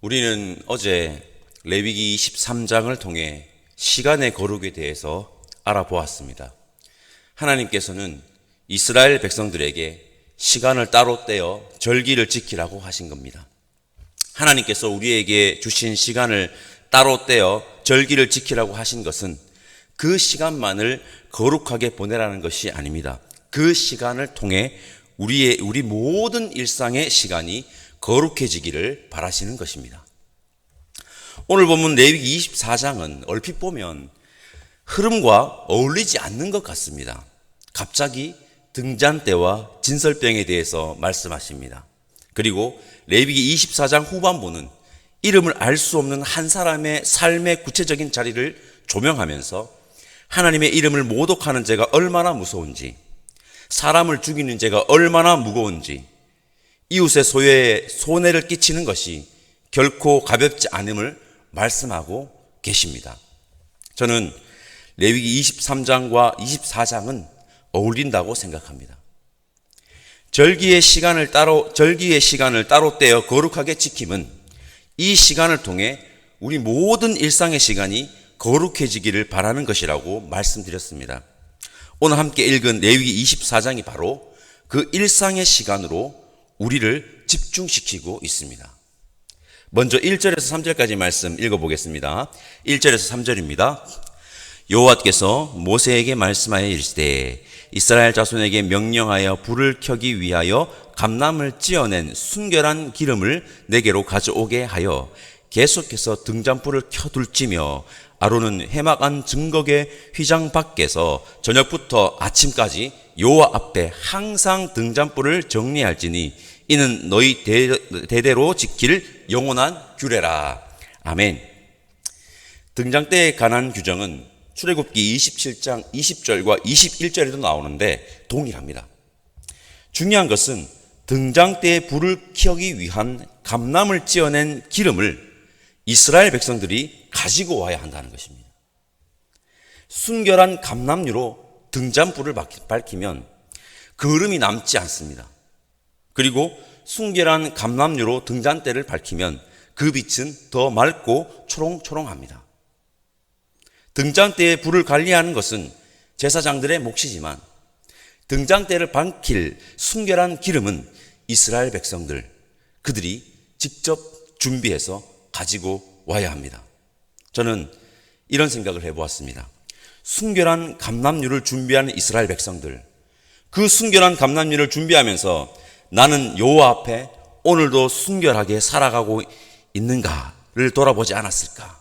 우리는 어제 레위기 23장을 통해 시간의 거룩에 대해서 알아보았습니다. 하나님께서는 이스라엘 백성들에게 시간을 따로 떼어 절기를 지키라고 하신 겁니다. 하나님께서 우리에게 주신 시간을 따로 떼어 절기를 지키라고 하신 것은 그 시간만을 거룩하게 보내라는 것이 아닙니다. 그 시간을 통해 우리의 우리 모든 일상의 시간이 거룩해지기를 바라시는 것입니다. 오늘 본문 레위기 24장은 얼핏 보면 흐름과 어울리지 않는 것 같습니다. 갑자기 등잔대와 진설병에 대해서 말씀하십니다. 그리고 레위기 24장 후반부는 이름을 알 수 없는 한 사람의 삶의 구체적인 자리를 조명하면서 하나님의 이름을 모독하는 죄가 얼마나 무서운지, 사람을 죽이는 죄가 얼마나 무거운지, 이웃의 소유에 손해를 끼치는 것이 결코 가볍지 않음을 말씀하고 계십니다. 저는 레위기 23장과 24장은 어울린다고 생각합니다. 절기의 시간을 따로 절기의 시간을 따로 떼어 거룩하게 지킴은 이 시간을 통해 우리 모든 일상의 시간이 거룩해지기를 바라는 것이라고 말씀드렸습니다. 오늘 함께 읽은 레위기 24장이 바로 그 일상의 시간으로 우리를 집중시키고 있습니다. 먼저 1절에서 3절까지 말씀 읽어보겠습니다. 1절에서 3절입니다. 여호와께서 모세에게 말씀하여 이르시되 이스라엘 자손에게 명령하여 불을 켜기 위하여 감람을 찌어낸 순결한 기름을 내게로 가져오게 하여 계속해서 등잔불을 켜둘지며 아론은 해막한 증거의 휘장 밖에서 저녁부터 아침까지 여호와 앞에 항상 등잔불을 정리할지니 이는 너희 대대로 지킬 영원한 규례라. 아멘. 등장대에 관한 규정은 출애굽기 27장 20절과 21절에도 나오는데 동일합니다. 중요한 것은 등장대에 불을 켜기 위한 감람을 찌어낸 기름을 이스라엘 백성들이 가지고 와야 한다는 것입니다. 순결한 감람류로 등잔불을 밝히면 그름이 남지 않습니다. 그리고 순결한 감람류로 등잔대를 밝히면 그 빛은 더 맑고 초롱초롱합니다. 등잔대에 불을 관리하는 것은 제사장들의 몫이지만 등잔대를 밝힐 순결한 기름은 이스라엘 백성들 그들이 직접 준비해서 가지고 와야 합니다. 저는 이런 생각을 해보았습니다. 순결한 감남류를 준비하는 이스라엘 백성들 그 순결한 감남류를 준비하면서 나는 여호와 앞에 오늘도 순결하게 살아가고 있는가를 돌아보지 않았을까?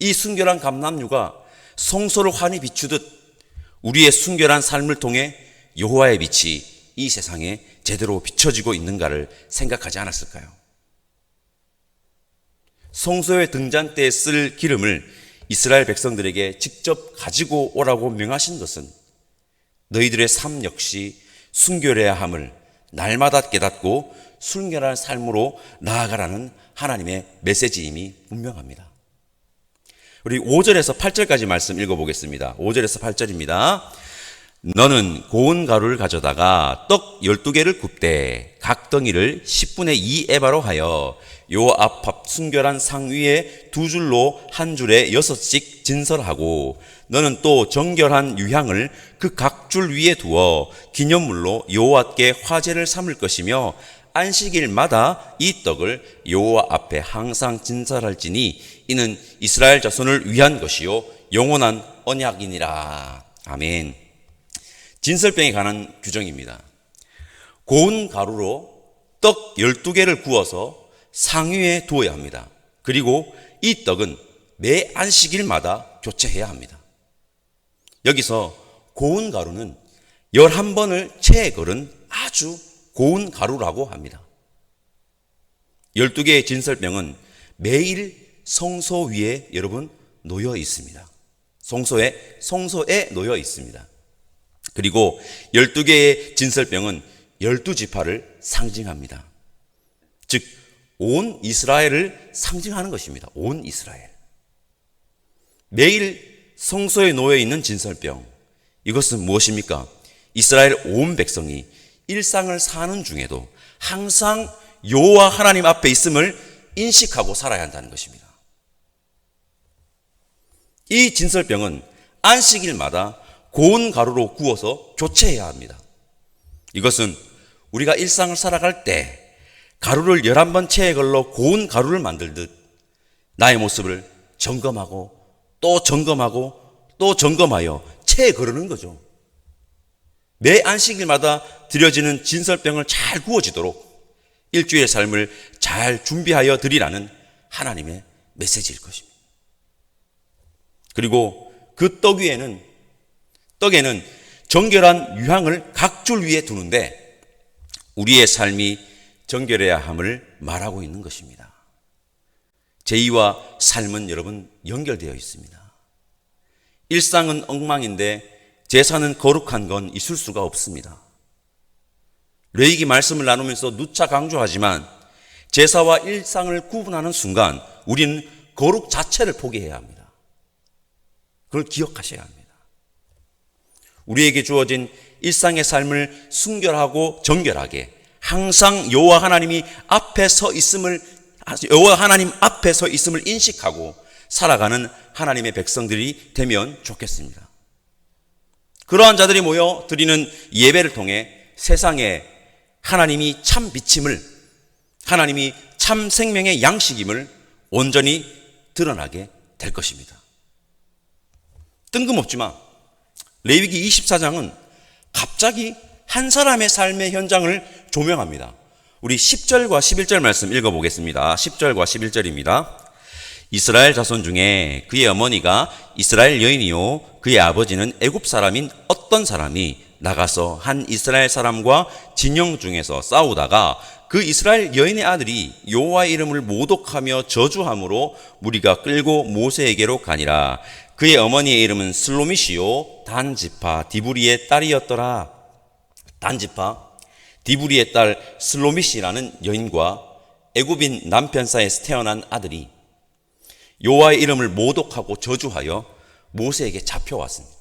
이 순결한 감남류가 성소를 환히 비추듯 우리의 순결한 삶을 통해 여호와의 빛이 이 세상에 제대로 비춰지고 있는가를 생각하지 않았을까요? 성소의 등잔대에 쓸 기름을 이스라엘 백성들에게 직접 가지고 오라고 명하신 것은 너희들의 삶 역시 순결해야 함을 날마다 깨닫고 순결한 삶으로 나아가라는 하나님의 메시지임이 분명합니다. 우리 5절에서 8절까지 말씀 읽어보겠습니다. 5절에서 8절입니다. 너는 고운 가루를 가져다가 떡 12개를 굽되 각 덩이를 10분의 2 에바로 하여 요 앞앞 순결한 상 위에 두 줄로 한 줄에 여섯씩 진설하고 너는 또 정결한 유향을 그 각 줄 위에 두어 기념물로 여호와께 화제를 삼을 것이며 안식일마다 이 떡을 여호와 앞에 항상 진설할지니 이는 이스라엘 자손을 위한 것이요 영원한 언약이니라. 아멘. 진설병에 관한 규정입니다. 고운 가루로 떡 12개를 구워서 상위에 두어야 합니다. 그리고 이 떡은 매 안식일마다 교체해야 합니다. 여기서 고운 가루는 11번을 체에 걸은 아주 고운 가루라고 합니다. 12개의 진설병은 매일 성소 위에 여러분 놓여 있습니다. 성소에, 성소에 놓여 있습니다. 그리고 12개의 진설병은 12지파를 상징합니다. 즉, 온 이스라엘을 상징하는 것입니다. 온 이스라엘. 매일 성소에 놓여 있는 진설병. 이것은 무엇입니까? 이스라엘 온 백성이 일상을 사는 중에도 항상 여호와 하나님 앞에 있음을 인식하고 살아야 한다는 것입니다. 이 진설병은 안식일마다 고운 가루로 구워서 교체해야 합니다. 이것은 우리가 일상을 살아갈 때 가루를 11번 체에 걸러 고운 가루를 만들듯 나의 모습을 점검하고 또 점검하고 또 점검하여 체에 거르는 거죠. 매 안식일마다 드려지는 진설병을 잘 구워지도록 일주일의 삶을 잘 준비하여 드리라는 하나님의 메시지일 것입니다. 그리고 그 떡 위에는 떡에는 정결한 유향을 각 줄 위에 두는데 우리의 삶이 정결해야 함을 말하고 있는 것입니다. 제의와 삶은 여러분 연결되어 있습니다. 일상은 엉망인데 제사는 거룩한 건 있을 수가 없습니다. 레이기 말씀을 나누면서 누차 강조하지만 제사와 일상을 구분하는 순간 우리는 거룩 자체를 포기해야 합니다. 그걸 기억하셔야 합니다. 우리에게 주어진 일상의 삶을 순결하고 정결하게 항상 여호와 하나님이 앞에 서 있음을 여호와 하나님 앞에 서 있음을 인식하고 살아가는 하나님의 백성들이 되면 좋겠습니다. 그러한 자들이 모여 드리는 예배를 통해 세상에 하나님이 참 비침을 하나님이 참 생명의 양식임을 온전히 드러나게 될 것입니다. 뜬금없지만 레위기 24장은 갑자기 한 사람의 삶의 현장을 조명합니다. 우리 10절과 11절 말씀 읽어보겠습니다. 10절과 11절입니다. 이스라엘 자손 중에 그의 어머니가 이스라엘 여인이요 그의 아버지는 애굽 사람인 어떤 사람이 나가서 한 이스라엘 사람과 진영 중에서 싸우다가 그 이스라엘 여인의 아들이 여호와의 이름을 모독하며 저주함으로 무리가 끌고 모세에게로 가니라 그의 어머니의 이름은 슬로미시요 단지파 디브리의 딸이었더라 단지파 디브리의 딸 슬로미시라는 여인과 애굽인 남편 사이에서 태어난 아들이 여호와의 이름을 모독하고 저주하여 모세에게 잡혀왔습니다.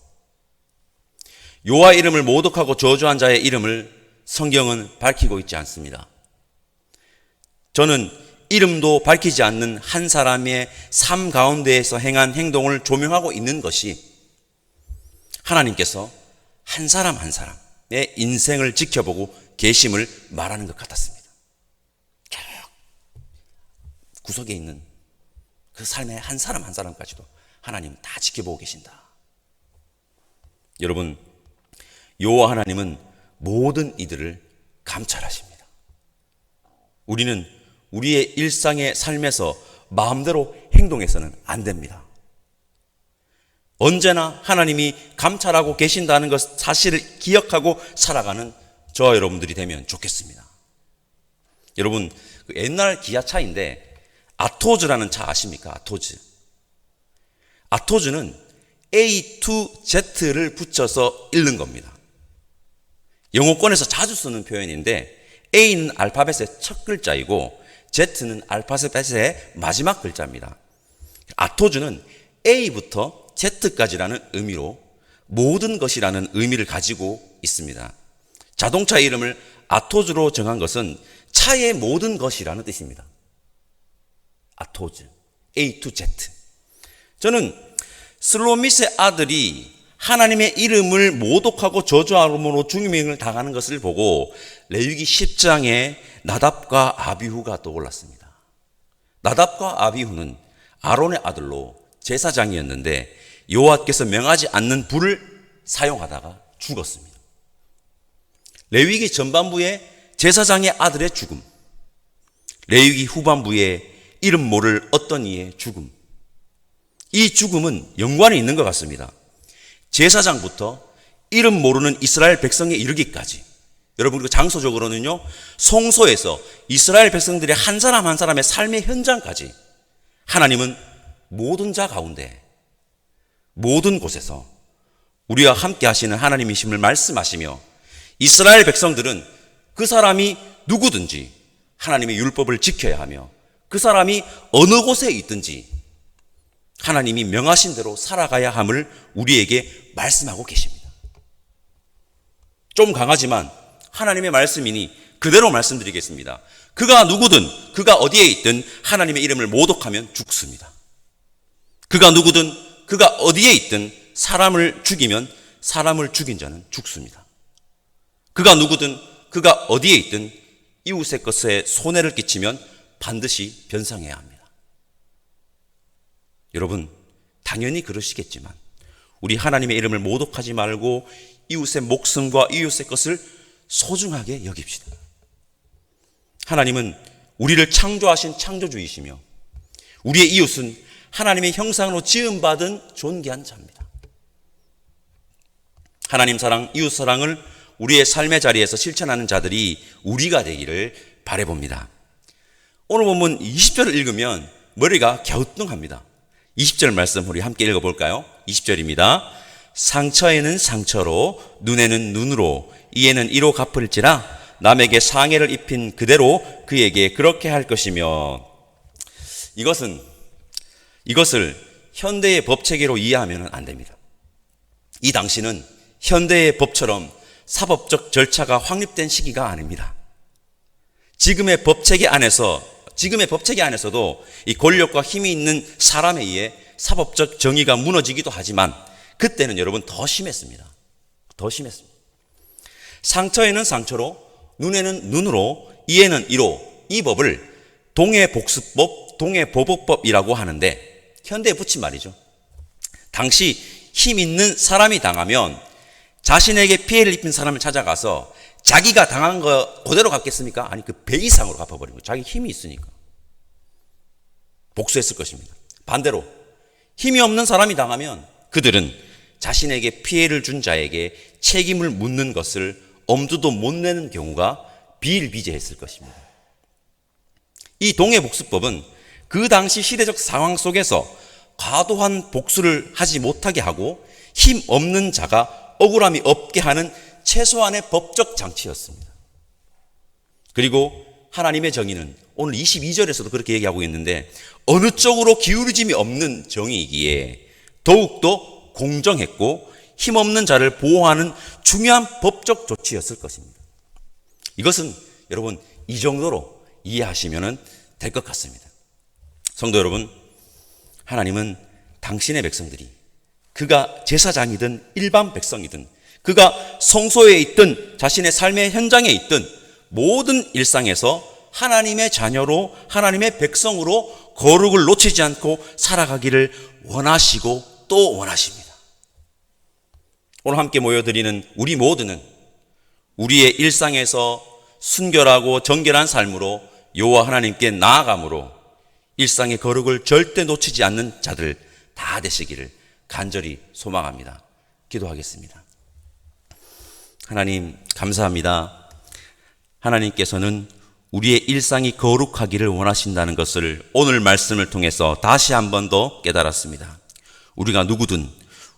여호와의 이름을 모독하고 저주한 자의 이름을 성경은 밝히고 있지 않습니다. 저는 이름도 밝히지 않는 한 사람의 삶 가운데에서 행한 행동을 조명하고 있는 것이 하나님께서 한 사람 한 사람의 인생을 지켜보고 계심을 말하는 것 같았습니다. 구석에 있는 그 삶의 한 사람 한 사람까지도 하나님 다 지켜보고 계신다. 여러분, 여호와 하나님은 모든 이들을 감찰하십니다. 우리는 우리의 일상의 삶에서 마음대로 행동해서는 안 됩니다. 언제나 하나님이 감찰하고 계신다는 것 사실을 기억하고 살아가는 저와 여러분들이 되면 좋겠습니다. 여러분, 그 옛날 기아차인데 아토즈라는 차 아십니까? 아토즈. 아토즈는 A2Z를 붙여서 읽는 겁니다. 영어권에서 자주 쓰는 표현인데 A는 알파벳의 첫 글자이고 Z는 알파벳의 마지막 글자입니다. 아토즈는 A부터 Z까지라는 의미로 모든 것이라는 의미를 가지고 있습니다. 자동차 이름을 아토즈로 정한 것은 차의 모든 것이라는 뜻입니다. 아토즈, A to Z. 저는 슬로미스의 아들이 하나님의 이름을 모독하고 저주함으로 죽임을 당하는 것을 보고 레위기 10장에 나답과 아비후가 떠올랐습니다. 나답과 아비후는 아론의 아들로 제사장이었는데 여호와께서 명하지 않는 불을 사용하다가 죽었습니다. 레위기 전반부에 제사장의 아들의 죽음, 레위기 후반부에 이름 모를 어떤 이의 죽음. 이 죽음은 연관이 있는 것 같습니다. 제사장부터 이름 모르는 이스라엘 백성에 이르기까지. 여러분, 그 장소적으로는요, 송소에서 이스라엘 백성들의 한 사람 한 사람의 삶의 현장까지 하나님은 모든 자 가운데, 모든 곳에서 우리와 함께 하시는 하나님이심을 말씀하시며 이스라엘 백성들은 그 사람이 누구든지 하나님의 율법을 지켜야 하며 그 사람이 어느 곳에 있든지 하나님이 명하신 대로 살아가야 함을 우리에게 말씀하고 계십니다. 좀 강하지만 하나님의 말씀이니 그대로 말씀드리겠습니다. 그가 누구든 그가 어디에 있든 하나님의 이름을 모독하면 죽습니다. 그가 누구든 그가 어디에 있든 사람을 죽이면 사람을 죽인 자는 죽습니다. 그가 누구든 그가 어디에 있든 이웃의 것에 손해를 끼치면 반드시 변상해야 합니다. 여러분, 당연히 그러시겠지만 우리 하나님의 이름을 모독하지 말고 이웃의 목숨과 이웃의 것을 소중하게 여깁시다. 하나님은 우리를 창조하신 창조주이시며 우리의 이웃은 하나님의 형상으로 지음받은 존귀한 자입니다. 하나님 사랑, 이웃 사랑을 우리의 삶의 자리에서 실천하는 자들이 우리가 되기를 바래봅니다. 오늘 본문 20절을 읽으면 머리가 갸우뚱합니다. 20절 말씀 우리 함께 읽어볼까요? 20절입니다. 상처에는 상처로, 눈에는 눈으로, 이에는 이로 갚을지라 남에게 상해를 입힌 그대로 그에게 그렇게 할 것이며 이것은 이것을 현대의 법 체계로 이해하면 안 됩니다. 이 당시는 현대의 법처럼 사법적 절차가 확립된 시기가 아닙니다. 지금의 법 체계 안에서 지금의 법 체계 안에서도 이 권력과 힘이 있는 사람에 의해 사법적 정의가 무너지기도 하지만 그때는 여러분 더 심했습니다. 더 심했습니다. 상처에는 상처로, 눈에는 눈으로, 이에는 이로 이 법을 동해복수법, 동해보복법이라고 하는데 현대에 붙인 말이죠. 당시 힘 있는 사람이 당하면 자신에게 피해를 입힌 사람을 찾아가서 자기가 당한 거 그대로 갚겠습니까? 아니 그 배 이상으로 거예요. 자기 힘이 있으니까. 복수했을 것입니다. 반대로 힘이 없는 사람이 당하면 그들은 자신에게 피해를 준 자에게 책임을 묻는 것을 엄두도 못 내는 경우가 비일비재했을 것입니다. 이 동해복수법은 그 당시 시대적 상황 속에서 과도한 복수를 하지 못하게 하고 힘 없는 자가 억울함이 없게 하는 최소한의 법적 장치였습니다. 그리고 하나님의 정의는 오늘 22절에서도 그렇게 얘기하고 있는데 어느 쪽으로 기울어짐이 없는 정의이기에 더욱더 공정했고 힘없는 자를 보호하는 중요한 법적 조치였을 것입니다. 이것은 여러분 이 정도로 이해하시면 될 것 같습니다. 성도 여러분, 하나님은 당신의 백성들이 그가 제사장이든 일반 백성이든 그가 성소에 있든 자신의 삶의 현장에 있든 모든 일상에서 하나님의 자녀로 하나님의 백성으로 거룩을 놓치지 않고 살아가기를 원하시고 또 원하십니다. 오늘 함께 모여드리는 우리 모두는 우리의 일상에서 순결하고 정결한 삶으로 여호와 하나님께 나아감으로 일상의 거룩을 절대 놓치지 않는 자들 다 되시기를 간절히 소망합니다. 기도하겠습니다. 하나님 감사합니다. 하나님께서는 우리의 일상이 거룩하기를 원하신다는 것을 오늘 말씀을 통해서 다시 한 번 더 깨달았습니다. 우리가 누구든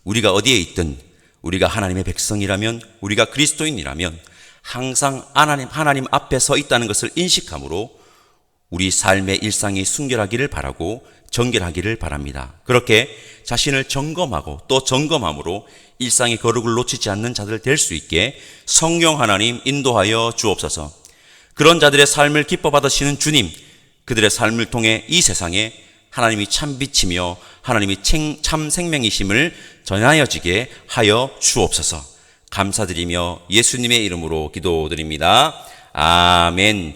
우리가 어디에 있든 우리가 하나님의 백성이라면 우리가 그리스도인이라면 항상 하나님 하나님 앞에 서 있다는 것을 인식함으로 우리 삶의 일상이 순결하기를 바라고 정결하기를 바랍니다. 그렇게 자신을 점검하고 또 점검함으로 일상의 거룩을 놓치지 않는 자들 될 수 있게 성령 하나님 인도하여 주옵소서. 그런 자들의 삶을 기뻐 받으시는 주님, 그들의 삶을 통해 이 세상에 하나님이 참 빛이며 하나님이 참 생명이심을 전하여지게 하여 주옵소서. 감사드리며 예수님의 이름으로 기도드립니다. 아멘.